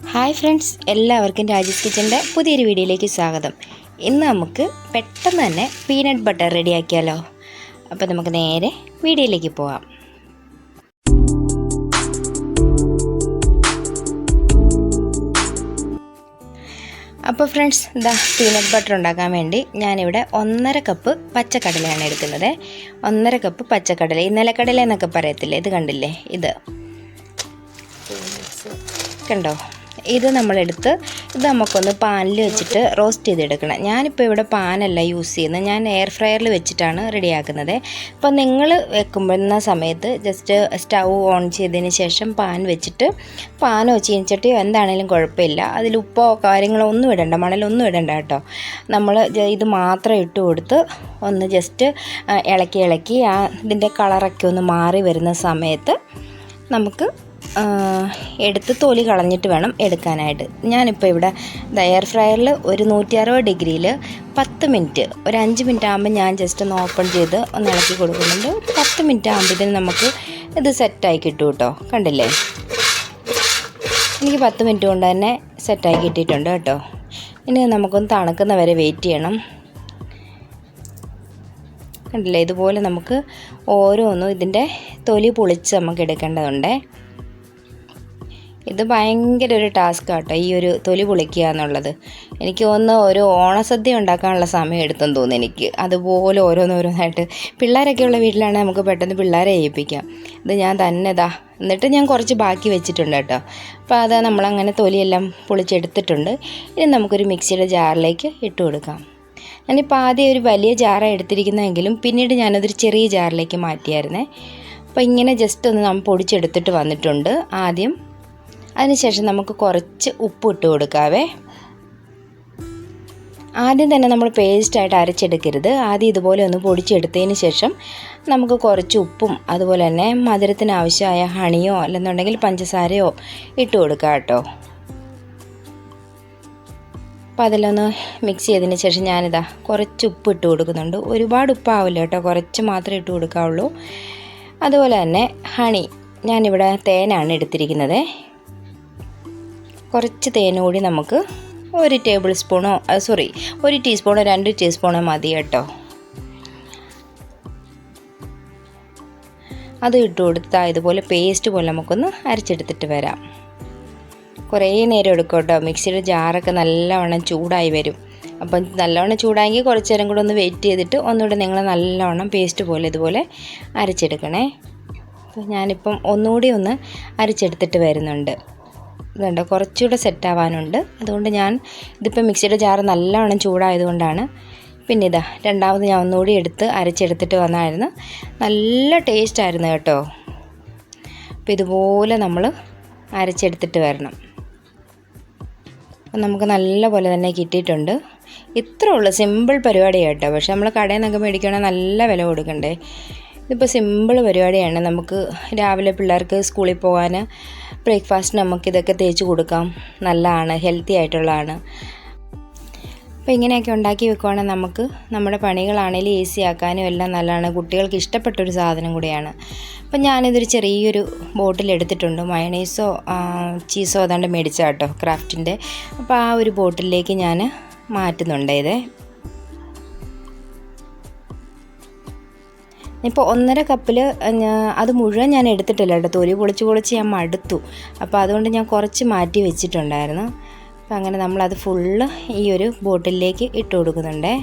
Hi friends എല്ലാവർക്കും രാജേഷ് കിച്ചന്റെ പുതിയൊരു വീഡിയോയിലേക്ക് സ്വാഗതം. ഇന്ന് നമുക്ക് പെട്ടെന്ന് തന്നെ പീനട്ട് ബട്ടർ റെഡിയാക്കിയാലോ? അപ്പോൾ നമുക്ക് നേരെ വീഡിയോയിലേക്ക് പോവാം. അപ്പോൾ ഫ്രണ്ട്സ് ദാ പീനട്ട് ബട്ടർ ഉണ്ടാക്കാൻ വേണ്ടി ഞാനിവിടെ ഒന്നര കപ്പ് പച്ചക്കടലയാണ് എടുക്കുന്നത്. ഒന്നര കപ്പ് പച്ചക്കടല ഈ നിലക്കടല എന്നൊക്കെ പറയത്തില്ലേ? ഇത് കണ്ടില്ലേ? ഇത്. കണ്ടോ? ഇത് നമ്മളെടുത്ത് ഇത് നമുക്കൊന്ന് പാനിൽ വെച്ചിട്ട് റോസ്റ്റ് ചെയ്തെടുക്കണം. ഞാനിപ്പോൾ ഇവിടെ പാനല്ല യൂസ് ചെയ്യുന്നത്. ഞാൻ എയർ ഫ്രയറിൽ വെച്ചിട്ടാണ് റെഡിയാക്കുന്നത്. അപ്പോൾ നിങ്ങൾ വെക്കുമ്പോഴുന്ന സമയത്ത് ജസ്റ്റ് സ്റ്റൗ ഓൺ ചെയ്തതിന് ശേഷം പാൻ വെച്ചിട്ട് പാനോ ചീനിച്ചട്ടിയോ എന്താണേലും കുഴപ്പമില്ല. അതിൽ ഉപ്പോ കാര്യങ്ങളോ ഒന്നും ഇടണ്ട. മണലൊന്നും ഇടണ്ട കേട്ടോ. നമ്മൾ ഇത് മാത്രം ഇട്ട് കൊടുത്ത് ഒന്ന് ജസ്റ്റ് ഇളക്കി ഇളക്കി ആ ഇതിന്റെ കളറൊക്കെ ഒന്ന് മാറി വരുന്ന സമയത്ത് നമുക്ക് എടുത്ത് തൊലി കളഞ്ഞിട്ട് വേണം എടുക്കാനായിട്ട്. ഞാനിപ്പോൾ ഇവിടെ എയർ ഫ്രയറിൽ ഒരു നൂറ്റി അറുപത് ഡിഗ്രിയിൽ പത്ത് മിനിറ്റ് ഒരു അഞ്ച് മിനിറ്റ് ആകുമ്പോൾ ഞാൻ ജസ്റ്റ് ഒന്ന് ഓപ്പൺ ചെയ്ത് ഒന്ന് ഇളക്കി കൊടുക്കുന്നുണ്ട്. പത്ത് മിനിറ്റ് ആകുമ്പോഴത്തേന് നമുക്ക് ഇത് സെറ്റായി കിട്ടും കേട്ടോ. കണ്ടില്ലേ? എനിക്ക് പത്ത് മിനിറ്റ് കൊണ്ട് തന്നെ സെറ്റായി കിട്ടിയിട്ടുണ്ട് കേട്ടോ. ഇനി നമുക്കൊന്ന് തണുക്കുന്ന വരെ വെയിറ്റ് ചെയ്യണം. കണ്ടില്ലേ? ഇതുപോലെ നമുക്ക് ഓരോന്നും ഇതിന്റെ തൊലി പൊളിച്ച് നമുക്ക് എടുക്കേണ്ടതുണ്ടേ. ഇത് ഭയങ്കര ഒരു ടാസ്ക് ആട്ടോ ഈ ഒരു തൊലി പൊളിക്കുക എന്നുള്ളത്. എനിക്ക് ഒന്ന് ഒരു ഓണസദ്യ ഉണ്ടാക്കാനുള്ള സമയം എടുത്തെന്ന് തോന്നുന്നു എനിക്ക്. അതുപോലെ ഓരോന്നോരോന്നായിട്ട്. പിള്ളേരൊക്കെ ഉള്ള വീട്ടിലാണെങ്കിൽ നമുക്ക് പെട്ടെന്ന് പിള്ളേരെ ഏൽപ്പിക്കാം. ഇത് ഞാൻ തന്നെ ഇതാ എന്നിട്ട് ഞാൻ കുറച്ച് ബാക്കി വെച്ചിട്ടുണ്ട് കേട്ടോ. അപ്പോൾ അത് നമ്മളങ്ങനെ തൊലിയെല്ലാം പൊളിച്ചെടുത്തിട്ടുണ്ട്. ഇനി നമുക്കൊരു മിക്സിയുടെ ജാറിലേക്ക് ഇട്ട് കൊടുക്കാം. ഞാനിപ്പോൾ ആദ്യം ഒരു വലിയ ജാറാണ് എടുത്തിരിക്കുന്നതെങ്കിലും പിന്നീട് ഞാനതൊരു ചെറിയ ജാറിലേക്ക് മാറ്റിയായിരുന്നേ. അപ്പോൾ ഇങ്ങനെ ജസ്റ്റ് ഒന്ന് നമ്മൾ പൊടിച്ചെടുത്തിട്ട് വന്നിട്ടുണ്ട്. ആദ്യം അതിനുശേഷം നമുക്ക് കുറച്ച് ഉപ്പ് ഇട്ട് കൊടുക്കാവേ. ആദ്യം തന്നെ നമ്മൾ പേസ്റ്റായിട്ട് അരച്ചെടുക്കരുത്. ആദ്യം ഇതുപോലെ ഒന്ന് പൊടിച്ചെടുത്തതിന് ശേഷം നമുക്ക് കുറച്ച് ഉപ്പും അതുപോലെ തന്നെ മധുരത്തിന് ആവശ്യമായ ഹണിയോ അല്ലെന്നുണ്ടെങ്കിൽ പഞ്ചസാരയോ ഇട്ട് കൊടുക്കുക കേട്ടോ. അപ്പോൾ അതിലൊന്ന് മിക്സ് ചെയ്തതിന് ശേഷം ഞാനിതാ കുറച്ച് ഉപ്പ് ഇട്ട് കൊടുക്കുന്നുണ്ട്. ഒരുപാട് ഉപ്പാവില്ല കേട്ടോ. കുറച്ച് മാത്രമേ ഇട്ട് കൊടുക്കാവുള്ളൂ. അതുപോലെ തന്നെ ഹണി ഞാനിവിടെ തേനാണ് എടുത്തിരിക്കുന്നത്. കുറച്ച് തേൻ കൂടി നമുക്ക് ഒരു ടേബിൾ സ്പൂണോ സോറി ഒരു ടീസ്പൂണോ രണ്ട് ടീസ്പൂണോ മതി കേട്ടോ. അത് ഇട്ട് കൊടുത്താൽ ഇതുപോലെ പേസ്റ്റ് പോലെ നമുക്കൊന്ന് അരച്ചെടുത്തിട്ട് വരാം. കുറേ നേരം എടുക്കും കേട്ടോ. മിക്സിയുടെ ജാറൊക്കെ നല്ലവണ്ണം ചൂടായി വരും. അപ്പം നല്ലവണ്ണം ചൂടായെങ്കിൽ കുറച്ച് നേരം കൂടെ ഒന്ന് വെയിറ്റ് ചെയ്തിട്ട് ഒന്നുകൂടെ നിങ്ങൾ നല്ലവണ്ണം പേസ്റ്റ് പോലെ ഇതുപോലെ അരച്ചെടുക്കണേ. ഞാനിപ്പം ഒന്നുകൂടി ഒന്ന് അരച്ചെടുത്തിട്ട് വരുന്നുണ്ട്. ഇതുണ്ട്. കുറച്ചുകൂടെ സെറ്റാവാനുണ്ട് അതുകൊണ്ട് ഞാൻ ഇതിപ്പോൾ മിക്സിയുടെ ജാറ് നല്ലവണ്ണം ചൂടായതുകൊണ്ടാണ് പിന്നെ ഇതാ രണ്ടാമത് ഞാൻ ഒന്നുകൂടി എടുത്ത് അരച്ചെടുത്തിട്ട് വന്നായിരുന്നു. നല്ല ടേസ്റ്റ് ആയിരുന്നു കേട്ടോ. അപ്പോൾ ഇതുപോലെ നമ്മൾ അരച്ചെടുത്തിട്ട് വരണം. അപ്പം നമുക്ക് നല്ല പോലെ തന്നെ കിട്ടിയിട്ടുണ്ട്. ഇത്രേ ഉള്ളൂ. സിമ്പിൾ പരിപാടി കേട്ടോ. പക്ഷെ നമ്മൾ കടയിൽ നിന്നൊക്കെ മേടിക്കുകയാണെങ്കിൽ നല്ല വില കൊടുക്കണ്ടേ? ഇതിപ്പോൾ സിമ്പിൾ പരിപാടിയാണ്. നമുക്ക് രാവിലെ പിള്ളേർക്ക് സ്കൂളിൽ പോകാൻ ബ്രേക്ക്ഫാസ്റ്റിന് നമുക്ക് ഇതൊക്കെ തേച്ച് കൊടുക്കാം. നല്ലതാണ് ഹെൽത്തി ആയിട്ടുള്ളതാണ്. അപ്പോൾ ഇങ്ങനെയൊക്കെ ഉണ്ടാക്കി വെക്കുവാണെങ്കിൽ നമുക്ക് നമ്മുടെ പണികളാണെങ്കിലും ഈസി ആക്കാനും എല്ലാം നല്ലതാണ്. കുട്ടികൾക്ക് ഇഷ്ടപ്പെട്ടൊരു സാധനം കൂടിയാണ്. അപ്പം ഞാനിതൊരു ചെറിയൊരു ബോട്ടിൽ എടുത്തിട്ടുണ്ട്. മയണൈസോ ചീസോ അതാണ്ട് മേടിച്ചാട്ടോ ക്രാഫ്റ്റിന്റെ അപ്പോൾ ആ ഒരു ബോട്ടിലേക്ക് ഞാൻ മാറ്റുന്നുണ്ട് ഇത്. ഇപ്പോൾ ഒന്നര കപ്പിൽ അത് മുഴുവൻ ഞാൻ എടുത്തിട്ടില്ല കേട്ടോ. തൊലി പൊളിച്ച് പൊളിച്ച് ഞാൻ മടുത്തു. അപ്പോൾ അതുകൊണ്ട് ഞാൻ കുറച്ച് മാറ്റി വെച്ചിട്ടുണ്ടായിരുന്നു. അപ്പം അങ്ങനെ നമ്മളത് ഫുള്ള് ഈ ഒരു ബോട്ടിലേക്ക് ഇട്ട് കൊടുക്കുന്നുണ്ടേ.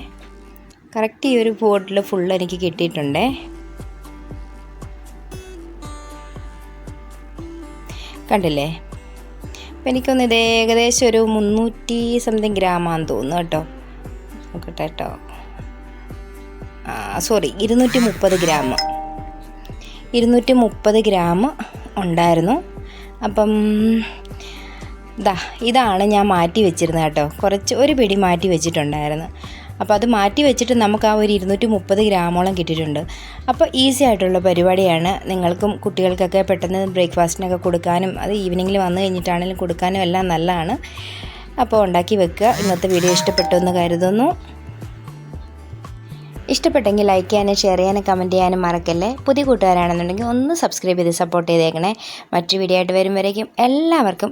കറക്റ്റ് ഈ ഒരു ബോട്ടിൽ ഫുള്ള് എനിക്ക് കിട്ടിയിട്ടുണ്ടേ. കണ്ടില്ലേ? അപ്പം എനിക്കൊന്ന് ഇത് ഏകദേശം ഒരു മുന്നൂറ്റി സംതിങ് ഗ്രാമാന്ന് തോന്നുന്നു കേട്ടോ. നോക്കട്ടെ കേട്ടോ. സോറി ഇരുന്നൂറ്റി മുപ്പത് ഗ്രാം. ഇരുന്നൂറ്റി മുപ്പത് ഗ്രാം ഉണ്ടായിരുന്നു. അപ്പം ഇതാ ഇതാണ് ഞാൻ മാറ്റി വെച്ചിരുന്നത് കേട്ടോ. കുറച്ച് ഒരു പിടി മാറ്റി വെച്ചിട്ടുണ്ടായിരുന്നു. അപ്പോൾ അത് മാറ്റി വെച്ചിട്ട് നമുക്ക് ആ ഒരു ഇരുന്നൂറ്റി മുപ്പത് ഗ്രാമോളം കിട്ടിയിട്ടുണ്ട്. അപ്പോൾ ഈസി ആയിട്ടുള്ള പരിപാടിയാണ്. നിങ്ങൾക്കും കുട്ടികൾക്കൊക്കെ പെട്ടെന്ന് ബ്രേക്ക്ഫാസ്റ്റിനൊക്കെ കൊടുക്കാനും അത് ഈവനിങ്ങിൽ വന്നു കഴിഞ്ഞിട്ടാണെങ്കിലും കൊടുക്കാനും എല്ലാം നല്ലതാണ്. അപ്പോൾ ഉണ്ടാക്കി വെക്കുക. ഇന്നത്തെ വീഡിയോ ഇഷ്ടപ്പെട്ടു എന്ന് കരുതുന്നു. ഇഷ്ടപ്പെട്ടെങ്കിൽ ലൈക്ക് ചെയ്യാനും ഷെയർ ചെയ്യാനും കമന്റ് ചെയ്യാനും മറക്കല്ലേ? പുതിയ കൂട്ടുകാരാണെന്നുണ്ടെങ്കിൽ ഒന്ന് സബ്സ്ക്രൈബ് ചെയ്ത് സപ്പോർട്ട് ചെയ്തേക്കണേ. മറ്റു വീഡിയോ ആയിട്ട് വരും വരേക്കും എല്ലാവർക്കും